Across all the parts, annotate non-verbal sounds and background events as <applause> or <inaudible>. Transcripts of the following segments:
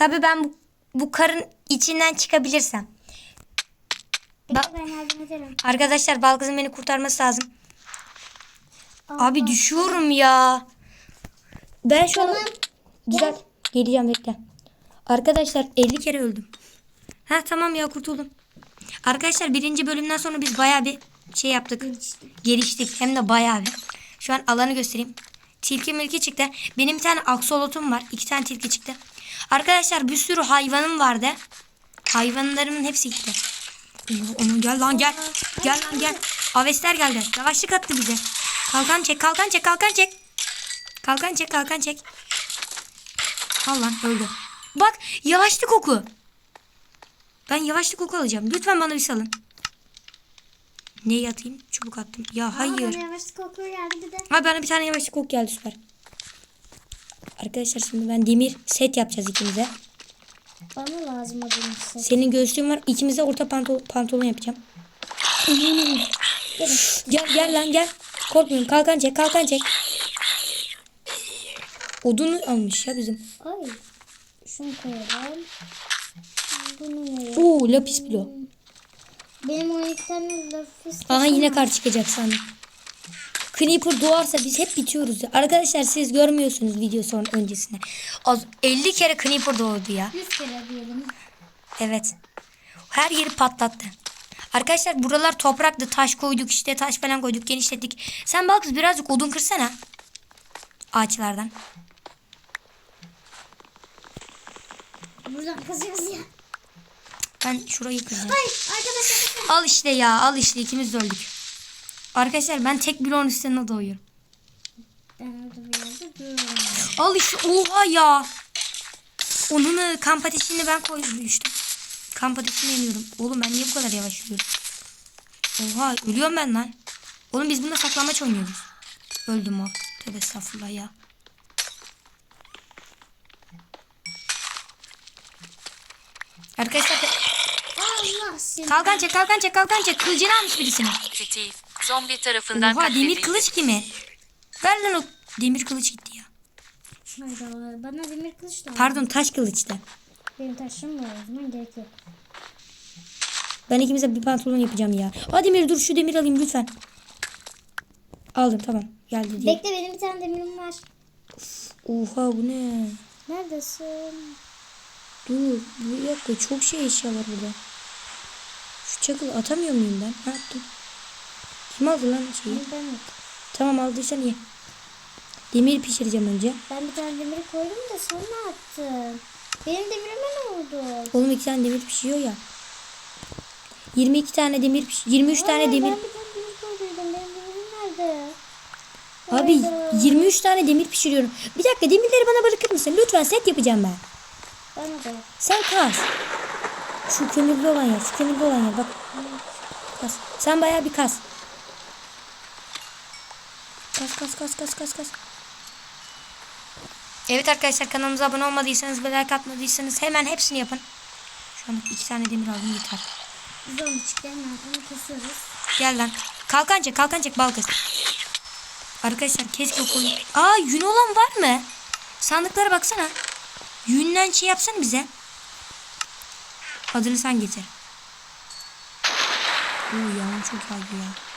Tabii ben bu, bu karın içinden çıkabilirsem. Bekle ben yardım ederim. Arkadaşlar Balkız'ın beni kurtarması lazım. Abi Allah. düşüyorum ya. Ben şu an... Tamam. Güzel. Geleceğim bekle. Arkadaşlar 50 kere öldüm. Ha tamam ya kurtuldum. Arkadaşlar birinci bölümden sonra biz bayağı bir şey yaptık. Geliştik. Hem de bayağı bir. Şu an alanı göstereyim. Tilki milki çıktı. Benim bir tane aksolotum var. iki tane tilki çıktı. Arkadaşlar bir sürü hayvanım vardı. Hayvanlarımın hepsi gitti. Onu gel lan gel. Gel lan gel. Avesler geldi. Yavaşlık attı bize. Kalkan çek kalkan çek kalkan çek. Kalkan çek kalkan çek. Al lan öldü. Bak yavaşlık oku. Ben yavaşlık oku alacağım. Lütfen bana bir salın. Neyi atayım? Çubuk attım. Ya Aa, hayır. bana yavaşlık kokuyor geldi de. Ha bana bir tane yavaşlık ok geldi süper. Arkadaşlar şimdi ben demir set yapacağız ikimize. Bana lazım o benim set. Senin göğsün var. İkimize orta pantolon, pantolon yapacağım. gel gel lan gel. Korkmuyorum. Kalkan çek kalkan çek. Odunu almış ya bizim. Ay. Şunu koyalım. Bunu. Oo lapis blo. Benim 12 tane lafız. Aha yine kar çıkacak sandım. Creeper doğarsa biz hep bitiyoruz ya. Arkadaşlar siz görmüyorsunuz video son öncesinde. Az 50 kere Creeper doğdu ya. 100 kere diyelim. Evet. Her yeri patlattı. Arkadaşlar buralar topraktı. Taş koyduk işte taş falan koyduk genişlettik. Sen bak birazcık odun kırsana. Ağaçlardan. Buradan kazıyoruz ya. Ben şurayı kıracağım. Hayır arkadaşlar. Al işte ya al işte ikimiz de öldük. Arkadaşlar ben tek bloğun üstüne doğuyorum. Ben orada bir yerde duruyorum. Al işte oha ya. Onun e, kamp ateşini ben koymuştum. Kamp ateşini yanıyorum. Oğlum ben niye bu kadar yavaş yürüyorum? Oha ölüyorum ben lan. Oğlum biz bunda saklambaç oynuyoruz. Öldüm o. Tövbe estağfurullah ya. Arkadaşlar Allah seni. kalkan çek kalkan çek kalkan çek. Kılıcını almış birisini. Aktif. Zombi tarafından Oha demir kılıç kimi? Ver lan o demir kılıç gitti ya. Hayda bana demir kılıç lazım. Pardon taş kılıçtı. Benim taşım var o zaman gerek yok. Ben ikimize bir pantolon yapacağım ya. Aa Demir dur şu demir alayım lütfen. Aldım tamam. Geldi diye. Bekle benim bir tane demirim var. Oha bu ne? Neredesin? Dur bir dakika çok şey eşya var burada. Şu çakıl atamıyor muyum ben? Ha attım. Kim aldı lan şeyi? Ben, ben, Tamam aldıysan iyi. Demir pişireceğim önce. ben bir tane demiri koydum da sen ne attın? Benim demirime ne oldu? Oğlum iki tane demir pişiyor ya. 22 tane demir piş 23 tane Aa, demir. Ben bir tane demir koyduydum. Benim demirim nerede? Abi Hayda. 23 tane demir pişiriyorum. Bir dakika demirleri bana bırakır mısın? Lütfen set yapacağım ben. Bana da. Sen kaz. Şu kömürlü olan yer. Şu kömürlü olan yer. Bak. Kaz. Sen bayağı bir kaz. Kaz kaz kaz kaz kaz kaz. Evet arkadaşlar kanalımıza abone olmadıysanız ve like atmadıysanız hemen hepsini yapın. Şu an iki tane demir aldım yeter. Zombi çıktı hemen onu kesiyoruz. Gel lan. Kalkan çek kalkan çek bal kız. Arkadaşlar keşke koyun. Aa yün olan var mı? Sandıklara baksana. Yünden şey yapsana bize. Adını sen getir. Oo yağmur çok yağdı ya.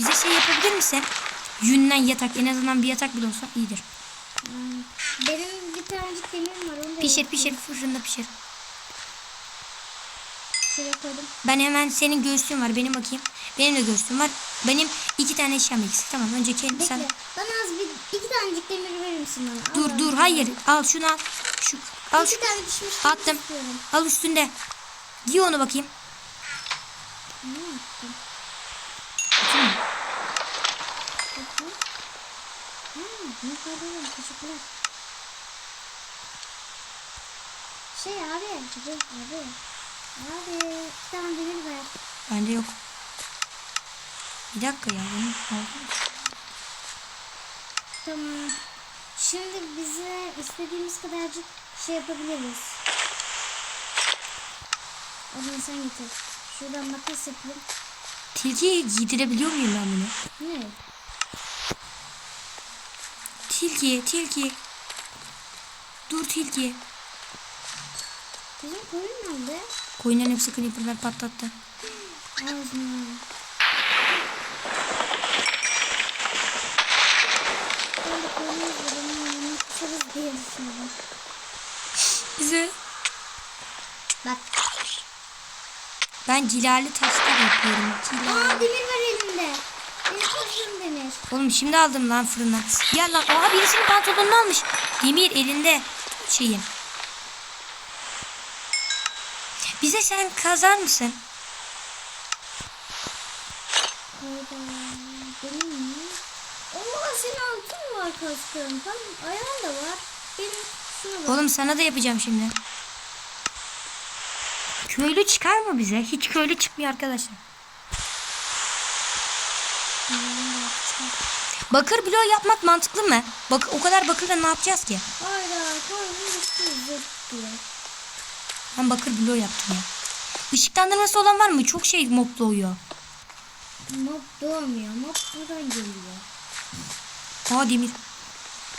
Bize şey yapabilir misin? Yünden yatak en azından bir yatak bile olsa iyidir. Benim bir tanecik demirim var. Onu da Pişir yapayım. pişir fırında pişir. Şuraya koydum. Ben hemen senin göğsün var benim bakayım. Benim de göğsüm var. Benim iki tane eşyam eksik. Tamam önce kendi Bekle. sen. Bana az bir iki tanecik demir verir misin bana? Dur Al dur bana. hayır. Al şunu al. Şu al şu. İki tane pişmiş demir Attım. istiyorum. Al üstünde. Giy onu bakayım. Ne yaptın? Atayım mı? Bakın. Ha, ne kadar teşekkürler. Şey abi, abi, abi. Tane demir ver. Bende yok. Bir dakika ya. Bunu. Tamam. Şimdi bize istediğimiz kadarcık şey yapabiliriz. Onu sen getir. Şuradan makas yapayım. Tilkiyi giydirebiliyor muyum ben bunu? Ne? Tilki, tilki. Dur tilki. Bizim koyun nerede? Koyunların hepsi creeper'lar patlattı. Ağzına. Bize. Bak. Ben cilalı taşlar yapıyorum. Cilalı. Aa demir var elinde. Benim kızım demir. Oğlum şimdi aldım lan fırından. Gel lan. Oha birisinin pantolonunu almış. Demir elinde şeyin. Bize sen kazar mısın? Allah senin altın var kaskın. Tam ayağın da var. Benim şuna bak. Oğlum sana da yapacağım şimdi. Köylü çıkar mı bize? Hiç köylü çıkmıyor arkadaşlar. Bakır bloğu yapmak mantıklı mı? Bak o kadar bakırla ne yapacağız ki? Hayda. Ben bakır bloğu yaptım ya. Işıklandırması olan var mı? Çok şey mob doğuyor. Mob doğmuyor. Mob buradan geliyor. Aa demir.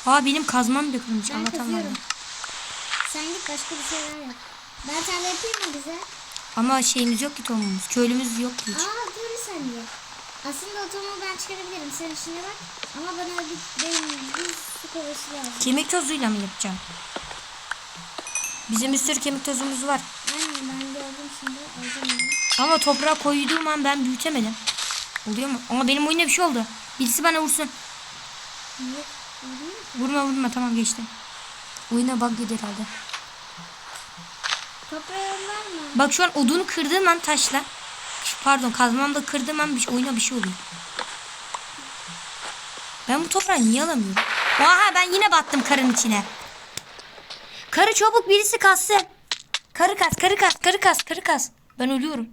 Aa benim kazmam dökülmüş. Ben Allah'tan kazıyorum. Sen git başka bir şeyler yap. Ben sana yapayım mı bize? Ama şeyimiz yok ki tohumumuz. Köylümüz yok ki hiç. Aa dur bir saniye. Aslında o tohumu ben çıkarabilirim. Sen işine bak. Ama bana bir, benim bir su kovası lazım. Kemik tozuyla mı yapacağım? Bizim bir sürü kemik tozumuz var. Aynen ben gördüm şimdi. Alacağım onu. Ama toprağa koyduğum an ben büyütemedim. Oluyor mu? Ama benim oyuna bir şey oldu. Birisi bana vursun. Niye? Vurma vurma tamam geçti. Oyuna bug yedi herhalde. Toprağın var mı? Bak şu an odunu kırdığım an taşla. Pardon kazmamda kırdığım an bir şey, oyuna bir şey oluyor. Ben bu toprağı niye alamıyorum? Oha ben yine battım karın içine. Karı çabuk birisi kassın. Karı kas, karı kas, karı kas, karı kas. Ben ölüyorum.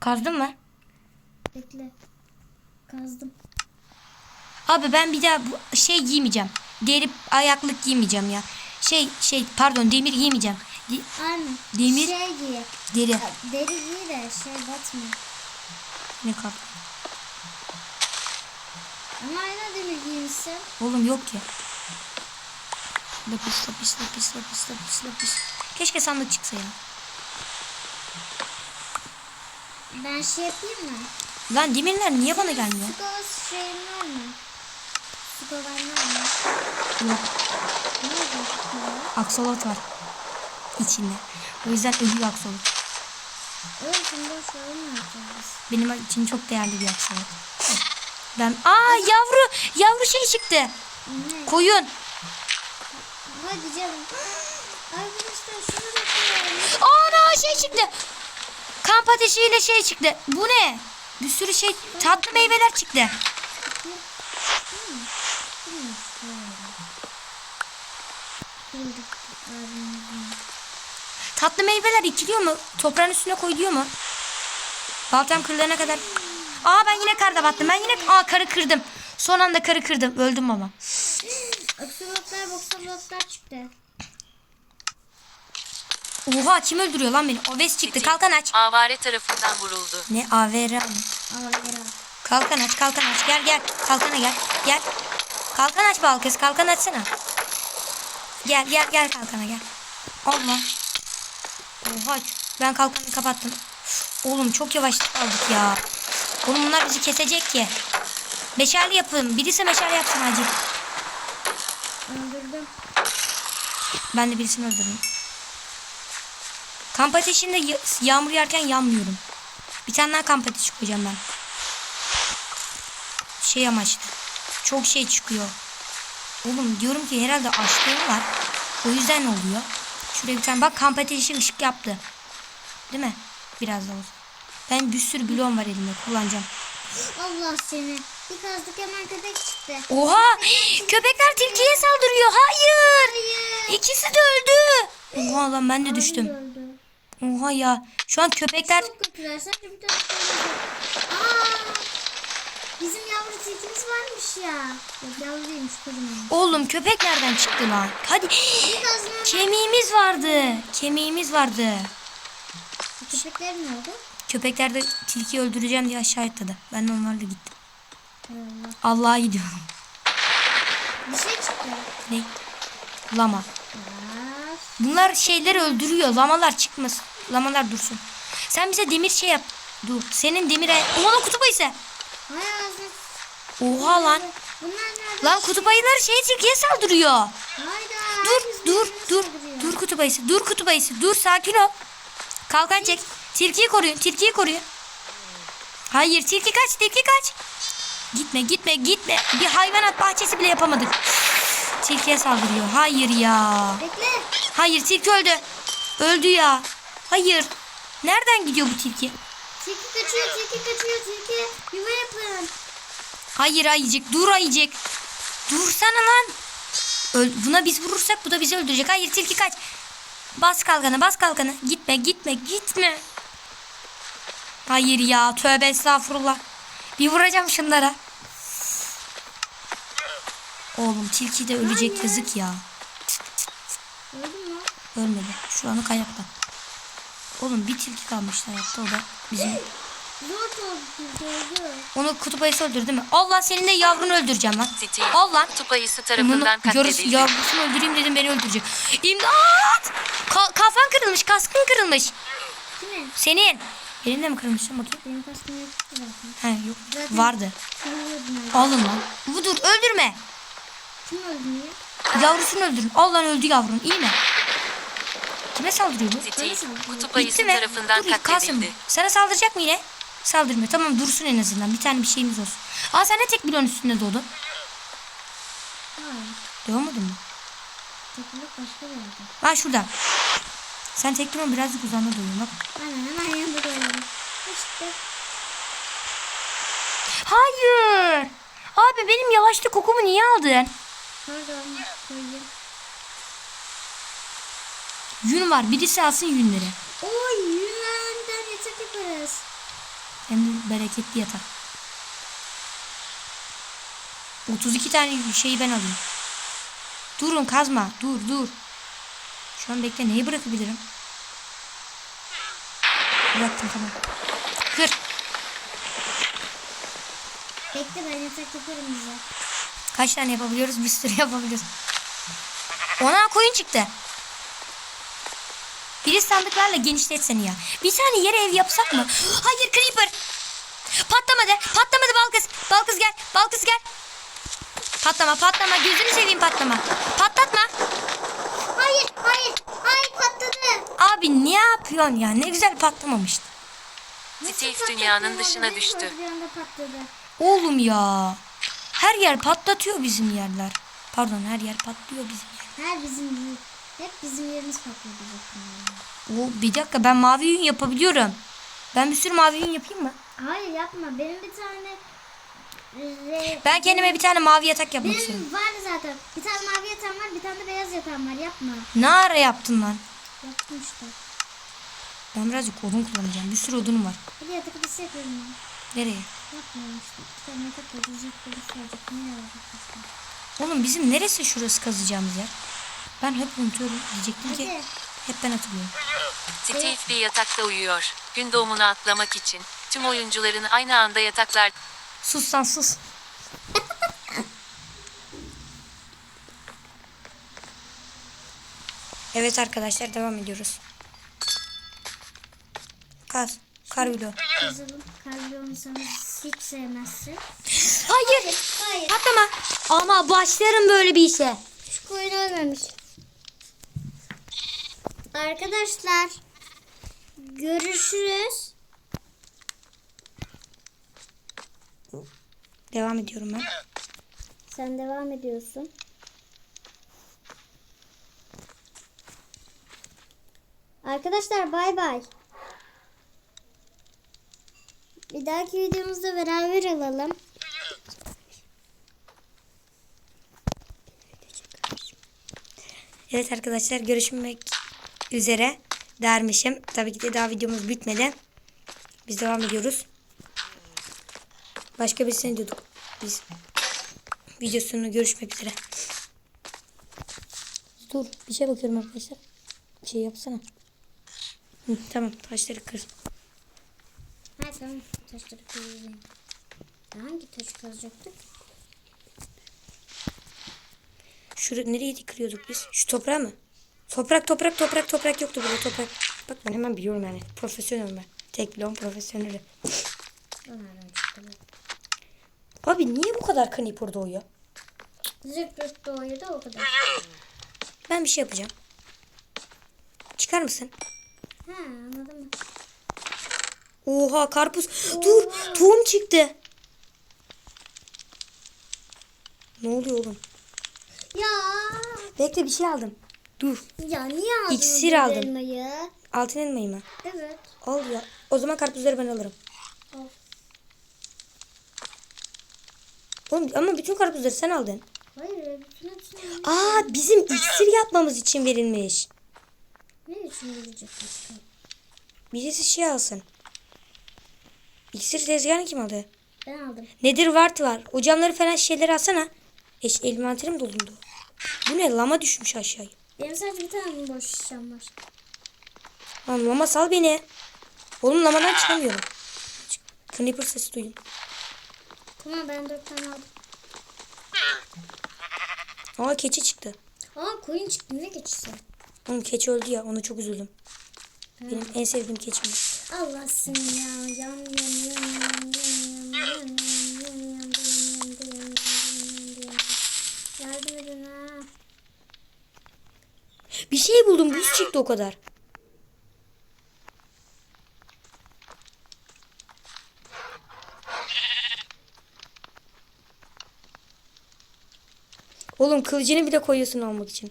Kazdın mı? Bekle. Kazdım. Abi ben bir daha bu şey giymeyeceğim. Deri ayaklık giymeyeceğim ya. Şey şey pardon demir giymeyeceğim. De- Aynen. Demir. Şey giy. deri. Deri giy de şey batmıyor. Ne kap? Ama aynı demir giymişsin. Oğlum yok ki. Lapis lapis lapis lapis lapis lapis. Keşke sandık çıksa ya. Ben şey yapayım mı? Lan demirler niye bana gelmiyor? Su kovası şeyin var mı? Su kovan var mı? Yok. Ne oldu? Aksolot var. İçinde. O yüzden ölüyor aksolot. Öyle şimdi. Benim için çok değerli bir aksolot. Ben aa yavru yavru şey çıktı. Ne? Koyun. Hadi canım. <gasps> Arkadaşlar şuna bakıyorum. Ana şey çıktı. Kamp ateşiyle şey çıktı. Bu ne? Bir sürü şey tatlı meyveler çıktı. Tatlı meyveler ikiliyor mu? Toprağın üstüne koyuluyor mu? Baltam kırılana kadar. Aa ben yine karda battım. Ben yine aa karı kırdım. Son anda karı kırdım. Öldüm ama. Aksolotlar, boksolotlar çıktı. Oha kim öldürüyor lan beni? Oves çıktı. Kalkan aç. Avare tarafından vuruldu. Ne gel al. Kalkan aç, kalkan aç. Gel gel. Kalkana gel. Gel. Kalkan aç bal kız. Kalkan açsana. Gel gel gel kalkana gel. Allah. Oha. Ben kalkanı kapattım. Oğlum çok yavaş aldık ya. Oğlum bunlar bizi kesecek ki. Meşale yapın. Birisi meşale yapsın acil. Öldürdüm. Ben de birisini öldüreyim. Kamp ateşinde ya- yağmur yerken yanmıyorum. Bir tane daha kamp ateşi koyacağım ben. Şey amaçlı. Çok şey çıkıyor. Oğlum diyorum ki herhalde açlığım var. O yüzden oluyor. Şuraya bir tane bak kamp ateşi ışık yaptı. Değil mi? Biraz da olsun. Ben bir sürü bloğum var elimde kullanacağım. Allah seni. Bir kazdık hemen köpek çıktı. Oha! Köpekler tilkiye saldırıyor. Hayır! Hayır. İkisi de öldü. Oha lan ben de düştüm. Oha ya. Şu an köpekler Çok kötüler. Sadece bir tane Aa! Bizim yavru tilkimiz varmış ya. Yok yavru değilmiş kocaman. Oğlum köpek nereden çıktı lan? Hadi. Kemiğimiz vardı. Kemiğimiz vardı. Köpekler ne oldu? Köpekler de tilkiyi öldüreceğim diye aşağı atladı. Ben de onlarla gittim. Allah. Allah'a gidiyorum. Bir şey çıktı. Ne? Lama. Bunlar şeyleri öldürüyor. Lamalar çıkmasın. Lamalar dursun. Sen bize demir şey yap. Dur. Senin demire... Oha kutup ayısı. Oha lan. Lan kutup ayıları şey tilkiye saldırıyor. Hayda. Dur dur dur. saldırıyor. Dur kutup ayısı. Dur kutup ayısı. Dur sakin ol. Kalkan çek. Tilkiyi koruyun. Tilkiyi koruyun. Hayır tilki kaç. Tilki kaç. Gitme gitme gitme. Bir hayvanat bahçesi bile yapamadık. Tilkiye saldırıyor. Hayır ya. Bekle. Hayır tilki öldü. Öldü ya. Hayır. Nereden gidiyor bu tilki? Kaçıyor, tilki kaçıyor, tilki. Yuva yapın. Hayır ayıcık. Dur ayıcık. Dursana lan. Öl- Buna biz vurursak bu da bizi öldürecek. Hayır tilki kaç. Bas kalkanı bas kalkanı. Gitme gitme gitme. Hayır ya tövbe estağfurullah. Bir vuracağım şunlara. Oğlum tilki de ölecek Hayır. yazık ya. Öldün mü? Ölmedi. Şu anlık ayakta. Oğlum bir tilki kalmıştı hayatta o da bizim. <laughs> Zor. Onu kutup ayısı öldürdü değil mi? Allah senin de yavrunu öldüreceğim lan. City. Al lan. Kutup ayısı tarafından katledildi. yavrusunu öldüreyim dedim beni öldürecek. İmdat! Ka- kafan kırılmış, kaskın kırılmış. Kimin? Senin. Benim de mi kırılmış? lan Bakayım. Benim kaskım yoktu zaten. He yok. Zaten- Vardı. Alın lan. Budur öldürme. Kim öldü niye? Yavrusunu öldürün. Al lan öldü yavrun. İyi mi? Kime saldırıyor bu? City. Kutup ayısı tarafından Dur Kasım. katledildi. Sana saldıracak mı yine? Saldırmıyor. Tamam dursun en azından. Bir tane bir şeyimiz olsun. Aa sen de tek bloğun üstünde. Hayır. Doğmadın mı? Teknik başka bir yerde. Ha şurada. Sen tek bloğun birazcık uzağında doğuyorsun bak. Aynen hemen yanında koyalım. İşte. Hayır. Abi benim yavaşlık kokumu niye aldın? Pardon. Yün var. Birisi alsın yünleri. Hem de bereketli yatak. 32 tane şeyi ben alayım. Durun kazma. Dur dur. Şu an bekle neyi bırakabilirim? Bıraktım tamam. Kır. Bekle ben yatak yaparım bize. Kaç tane yapabiliyoruz? Bir sürü yapabiliyoruz. Ona koyun çıktı. Sandıklarla genişletsene ya. Bir tane yere ev yapsak mı? Hayır creeper. Patlamadı. Patlamadı Balkız. Balkız gel. Balkız gel. Patlama patlama. Gözünü seveyim patlama. Patlatma. Hayır hayır. Hayır patladı. Abi ne yapıyorsun ya? Ne güzel patlamamıştı. Steve dünyanın dışına düştü. Oğlum ya. Her yer patlatıyor bizim yerler. Pardon her yer patlıyor bizim yer. Her bizim. Hep bizim yerimiz patlıyor. Oo, bir dakika ben mavi yün yapabiliyorum. Ben bir sürü mavi yün yapayım mı? Hayır yapma. Benim bir tane re... Ben kendime bir tane mavi yatak yapmak istiyorum. Benim var zaten. Bir tane mavi yatağım var, bir tane de beyaz yatağım var. Yapma. Ne ara yaptın lan? Yaptım işte. Ben birazcık odun kullanacağım. Bir sürü odunum var. Hadi yatak odası yapıyorum ben. Nereye? Yapmıyorum işte. Bir tane yatak odası yapıyorum. Sadece ne yazacak başka? Oğlum bizim neresi şurası kazacağımız yer? Ben hep unutuyorum. Diyecektim ki Hadi. Hep ben hatırlıyorum. Steve bir yatakta uyuyor. Gün doğumunu atlamak için tüm oyuncuların aynı anda yataklar Sus lan sus. evet arkadaşlar devam ediyoruz. Kaz. Kar bloğu. Kızılım. Kalbi olsanız hiç sevmezsin. Hayır. Hayır. Patlama. Ama başlarım böyle bir işe. Şu koyun ölmemiş. Arkadaşlar. Görüşürüz. Devam ediyorum ben. Sen devam ediyorsun. Arkadaşlar bay bay. Bir dahaki videomuzda beraber olalım. Evet arkadaşlar görüşmek üzere dermişim. Tabii ki de daha videomuz bitmedi. Biz devam ediyoruz. Başka birisine diyorduk. Biz videosunu görüşmek üzere. Dur bir şey bakıyorum arkadaşlar. Bir şey yapsana. Hı, tamam taşları kır. Ha tamam. Taşları kırıyorum. Hangi taşı kazacaktık? Şurada nereye kırıyorduk biz? Şu toprağı mı? Toprak toprak toprak toprak yoktu burada toprak. Bak ben hemen biliyorum yani. Profesyonelim ben. Tek bloğun profesyoneli. Abi niye bu kadar kanipur doğuyor? Zırt doğuyor da o kadar. Ben bir şey yapacağım. Çıkar mısın? Ha anladın mı? Oha karpuz. Dur tohum çıktı. Ne oluyor oğlum? Ya Bekle bir şey aldım. Dur. ya niye aldın İksir bu aldım. elmayı? Altın elmayı mı? Evet. Al ya. O zaman karpuzları ben alırım. Al. Oğlum ama bütün karpuzları sen aldın. Hayır bütün hepsini Aa bizim iksir yapmamız için verilmiş. ne için verecek başka? Birisi şey alsın. İksir tezgahını kim aldı? Ben aldım. Nedir vart var. O camları falan şeyleri alsana. Eş elmanterim dolundu. Bu ne lama düşmüş aşağıya. Benim sadece bir tane boş şişem var. Lan mama sal beni. Oğlum lamadan çıkamıyorum. Creeper sesi duydum. Tamam ben dört tane aldım. Aa keçi çıktı. Aa koyun çıktı. Ne keçisi? Oğlum keçi öldü ya. Ona çok üzüldüm. Hmm. Benim en sevdiğim keçim. Allah seni ya. Yan yan yan yan yan yan. Bir şey buldum buz çıktı o kadar. Oğlum kılıcını bile koyuyorsun almak için.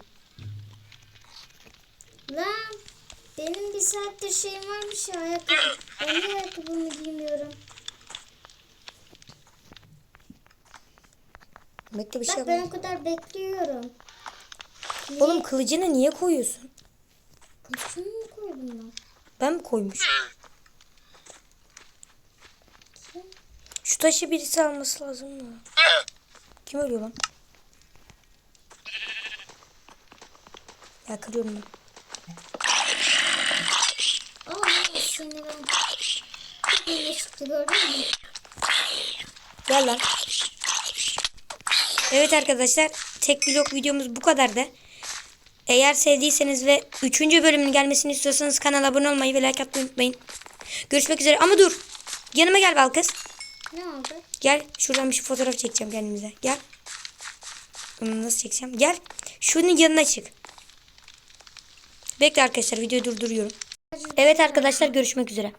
Lan benim bir saattir şeyim varmış ya ayakkabı. Ben niye ayakkabımı giymiyorum? Bekle bir şey Bak ben o kadar bekliyorum. Oğlum kılıcını niye koyuyorsun? Şunu mu koydum ben? Ben mi koymuş? Şu taşı birisi alması lazım mı? Kim ölüyor lan? Ya kırıyorum ben. Aa seni ben. Çıktı gördün mü? Gel lan. Evet arkadaşlar tek blok videomuz bu kadardı. Eğer sevdiyseniz ve 3. bölümün gelmesini istiyorsanız kanala abone olmayı ve like atmayı unutmayın. Görüşmek üzere ama dur. Yanıma gel Balkız. Ne oldu? Gel şuradan bir fotoğraf çekeceğim kendimize. Gel. Bunu nasıl çekeceğim? Gel. Şunun yanına çık. Bekle arkadaşlar videoyu durduruyorum. Evet arkadaşlar görüşmek üzere.